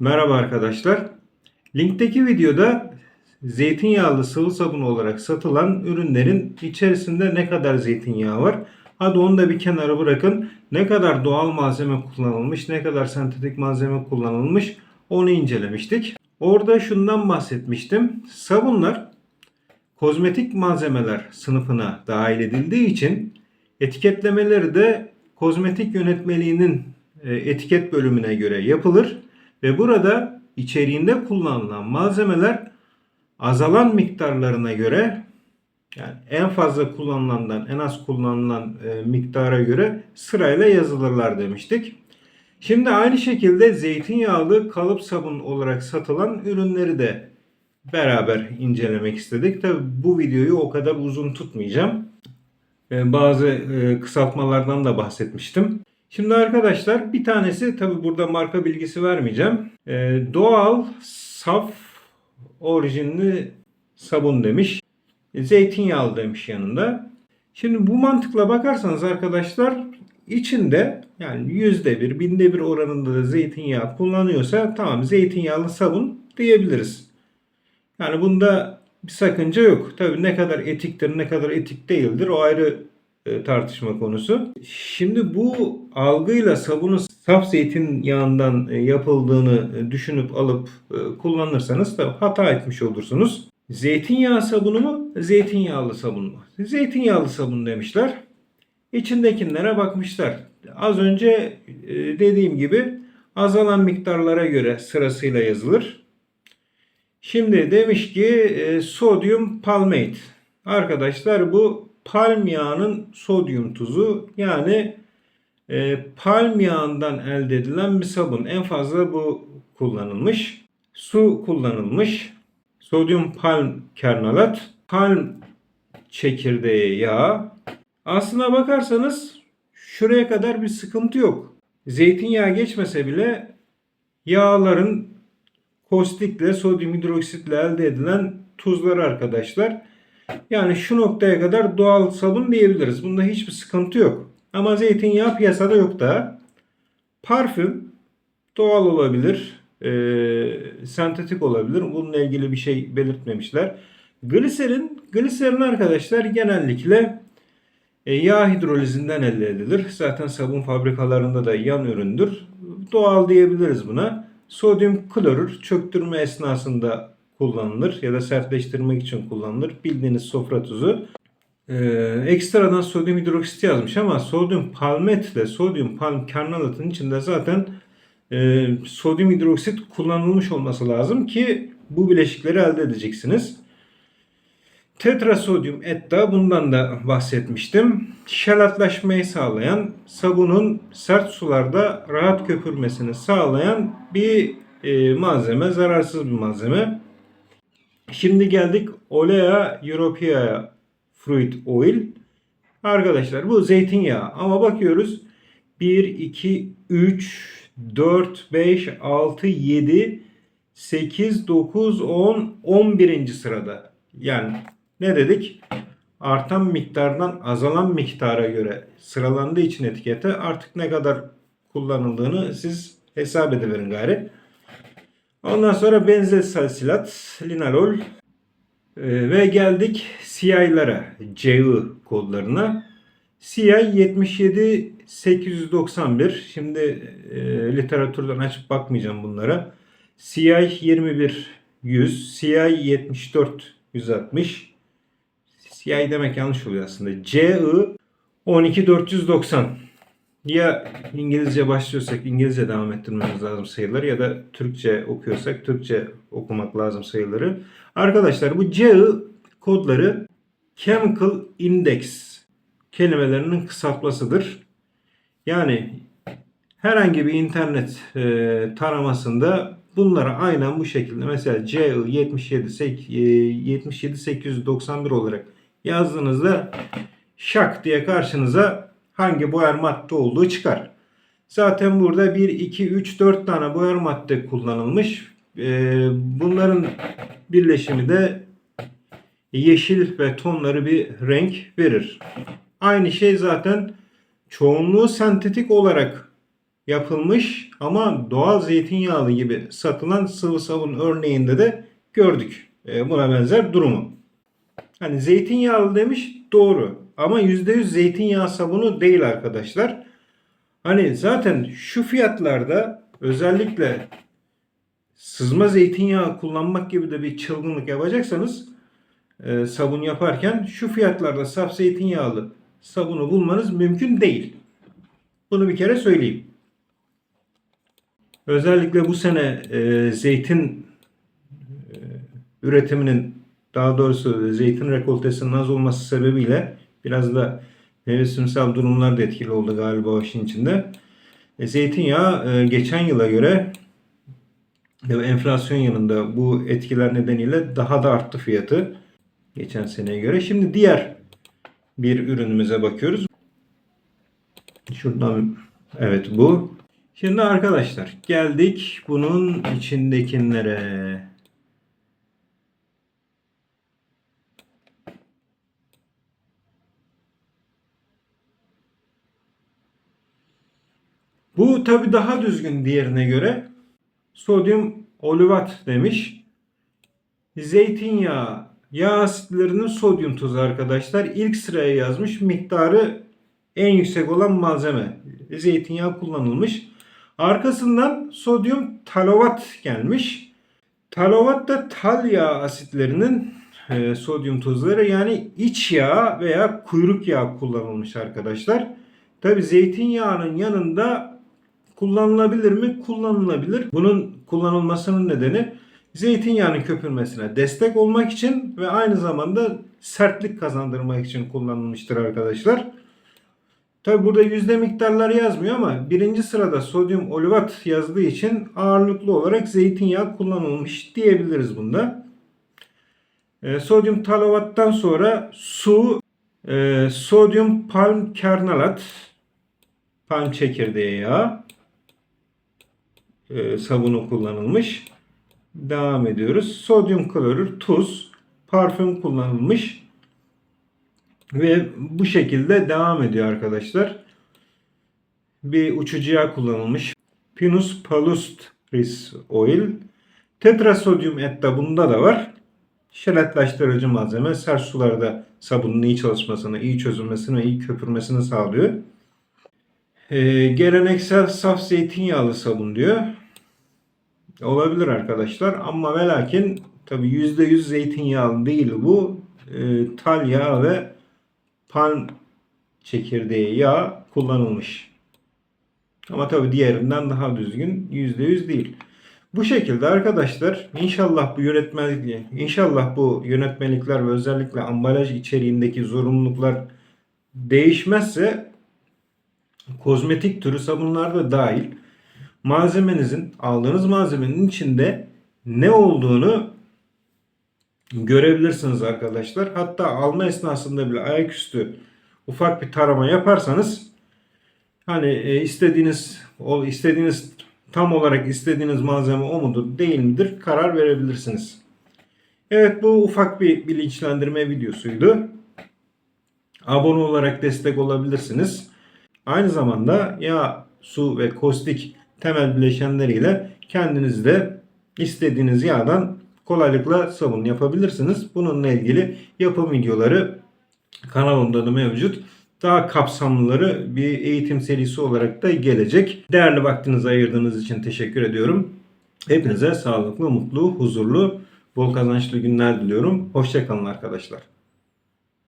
Merhaba arkadaşlar. Linkteki videoda zeytinyağlı sıvı sabun olarak satılan ürünlerin içerisinde ne kadar zeytinyağı var? Hadi onu da bir kenara bırakın. Ne kadar doğal malzeme kullanılmış, ne kadar sentetik malzeme kullanılmış onu incelemiştik. Orada şundan bahsetmiştim. Sabunlar kozmetik malzemeler sınıfına dahil edildiği için etiketlemeleri de kozmetik yönetmeliğinin e, etiket bölümüne göre yapılır ve burada içeriğinde kullanılan malzemeler azalan miktarlarına göre yani en fazla kullanılandan en az kullanılan e, miktara göre sırayla yazılırlar demiştik. Şimdi aynı şekilde zeytinyağlı kalıp sabun olarak satılan ürünleri de beraber incelemek istedik. Tabi bu videoyu o kadar uzun tutmayacağım. E, Bazı e, kısaltmalardan da bahsetmiştim. Şimdi arkadaşlar bir tanesi tabi burada marka bilgisi vermeyeceğim. E, Doğal, saf, orijinli sabun demiş. E, Zeytinyağlı demiş yanında. Şimdi bu mantıkla bakarsanız arkadaşlar içinde yani yüzde bir, binde bir oranında da zeytinyağı kullanıyorsa tamam zeytinyağlı sabun diyebiliriz. Yani bunda bir sakınca yok. Tabii ne kadar etiktir ne kadar etik değildir o ayrı tartışma konusu. Şimdi bu algıyla sabunun saf zeytinyağından e, yapıldığını e, düşünüp alıp e, kullanırsanız da hata etmiş olursunuz. Zeytinyağı sabunu mu? Zeytinyağlı sabun mu? Zeytinyağlı sabun demişler. İçindekilere bakmışlar. Az önce e, dediğim gibi azalan miktarlara göre sırasıyla yazılır. Şimdi demiş ki e, sodyum palmate. Arkadaşlar bu palm yağının sodyum tuzu yani e, palm yağından elde edilen bir sabun. En fazla bu kullanılmış. Su kullanılmış. Sodyum palm kernalat. Palm çekirdeği yağı. Aslına bakarsanız şuraya kadar bir sıkıntı yok. Zeytinyağı geçmese bile yağların kostikle, sodyum hidroksitle elde edilen tuzları arkadaşlar. Yani şu noktaya kadar doğal sabun diyebiliriz. Bunda hiçbir sıkıntı yok. Ama zeytinyağı piyasada yok daha. Parfüm doğal olabilir, e, sentetik olabilir. Bununla ilgili bir şey belirtmemişler. Gliserin, gliserin arkadaşlar genellikle e, yağ hidrolizinden elde edilir. Zaten sabun fabrikalarında da yan üründür. Doğal diyebiliriz buna. Sodyum klorür çöktürme esnasında kullanılır ya da sertleştirmek için kullanılır. Bildiğiniz sofra tuzu. Ee, ekstradan sodyum hidroksit yazmış ama sodyum palmet ile sodyum palm karnalatın içinde zaten e, sodyum hidroksit kullanılmış olması lazım ki bu bileşikleri elde edeceksiniz. Tetrasodyum etta bundan da bahsetmiştim. Şelatlaşmayı sağlayan, sabunun sert sularda rahat köpürmesini sağlayan bir e, malzeme, zararsız bir malzeme. Şimdi geldik Olea Europea'ya Fruit Oil. Arkadaşlar bu zeytinyağı ama bakıyoruz 1, 2, 3, 4, 5, 6, 7, 8, 9, 10, 11. sırada. Yani ne dedik? Artan miktardan azalan miktara göre sıralandığı için etikete artık ne kadar kullanıldığını siz hesap ediverin gari. Ondan sonra benzel salsilat, linalol e, ve geldik CI'lara, CI kodlarına. CI 77891. Şimdi e, literatürden açıp bakmayacağım bunlara. CI 21100, CI 7460. CI demek yanlış oluyor aslında. CI 12490. Ya İngilizce başlıyorsak İngilizce devam ettirmemiz lazım sayıları ya da Türkçe okuyorsak Türkçe okumak lazım sayıları. Arkadaşlar bu CI kodları Chemical Index kelimelerinin kısaltmasıdır. Yani herhangi bir internet e, taramasında bunları aynen bu şekilde mesela CI 77 77 891 olarak yazdığınızda şak diye karşınıza hangi boyar madde olduğu çıkar. Zaten burada 1, 2, 3, 4 tane boyar madde kullanılmış. Ee, bunların birleşimi de yeşil ve tonları bir renk verir. Aynı şey zaten çoğunluğu sentetik olarak yapılmış ama doğal zeytinyağlı gibi satılan sıvı sabun örneğinde de gördük. E, buna benzer durumu. Hani zeytinyağlı demiş doğru ama %100 zeytinyağı sabunu değil arkadaşlar. Hani zaten şu fiyatlarda özellikle sızma zeytinyağı kullanmak gibi de bir çılgınlık yapacaksanız e, sabun yaparken şu fiyatlarda saf zeytinyağlı sabunu bulmanız mümkün değil. Bunu bir kere söyleyeyim. Özellikle bu sene e, zeytin e, üretiminin daha doğrusu zeytin rekoltesinin az olması sebebiyle biraz da mevsimsel durumlar da etkili oldu galiba o işin içinde. E, zeytinyağı e, geçen yıla göre enflasyon yanında bu etkiler nedeniyle daha da arttı fiyatı geçen seneye göre. Şimdi diğer bir ürünümüze bakıyoruz. Şuradan evet bu. Şimdi arkadaşlar geldik bunun içindekilere. Bu tabi daha düzgün diğerine göre. Sodyum olivat demiş. Zeytinyağı, yağ asitlerinin sodyum tuzu arkadaşlar. İlk sıraya yazmış. Miktarı en yüksek olan malzeme. Zeytinyağı kullanılmış. Arkasından sodyum talovat gelmiş. Talovat da tal yağ asitlerinin e, sodyum tuzları yani iç yağ veya kuyruk yağı kullanılmış arkadaşlar. Tabi zeytinyağının yanında kullanılabilir mi? Kullanılabilir. Bunun kullanılmasının nedeni zeytinyağının köpürmesine destek olmak için ve aynı zamanda sertlik kazandırmak için kullanılmıştır arkadaşlar. Tabi burada yüzde miktarlar yazmıyor ama birinci sırada sodyum olivat yazdığı için ağırlıklı olarak zeytinyağı kullanılmış diyebiliriz bunda. E, sodyum talavattan sonra su, e, sodyum palm kernalat, palm çekirdeği yağı, e, sabunu kullanılmış. Devam ediyoruz. Sodyum klorür, tuz, parfüm kullanılmış. Ve bu şekilde devam ediyor arkadaşlar. Bir uçucu yağ kullanılmış. Pinus palustris oil. Tetrasodyum etta bunda da var. Şeritlaştırıcı malzeme sert sularda sabunun iyi çalışmasını, iyi çözülmesini ve iyi köpürmesini sağlıyor. Ee, geleneksel saf zeytinyağlı sabun diyor. Olabilir arkadaşlar ama ve lakin tabi %100 zeytinyağlı değil bu. E, tal yağı ve palm çekirdeği yağ kullanılmış. Ama tabi diğerinden daha düzgün %100 değil. Bu şekilde arkadaşlar inşallah bu yönetmelik inşallah bu yönetmelikler ve özellikle ambalaj içeriğindeki zorunluluklar değişmezse kozmetik türü sabunlar da dahil malzemenizin aldığınız malzemenin içinde ne olduğunu görebilirsiniz arkadaşlar. Hatta alma esnasında bile ayaküstü ufak bir tarama yaparsanız hani e, istediğiniz o istediğiniz tam olarak istediğiniz malzeme o mudur değil midir karar verebilirsiniz. Evet bu ufak bir bilinçlendirme videosuydu. Abone olarak destek olabilirsiniz. Aynı zamanda yağ, su ve kostik temel bileşenleriyle kendiniz de istediğiniz yağdan kolaylıkla sabun yapabilirsiniz. Bununla ilgili yapım videoları kanalımda da mevcut. Daha kapsamlıları bir eğitim serisi olarak da gelecek. Değerli vaktinizi ayırdığınız için teşekkür ediyorum. Hepinize sağlıklı, mutlu, huzurlu, bol kazançlı günler diliyorum. Hoşçakalın arkadaşlar.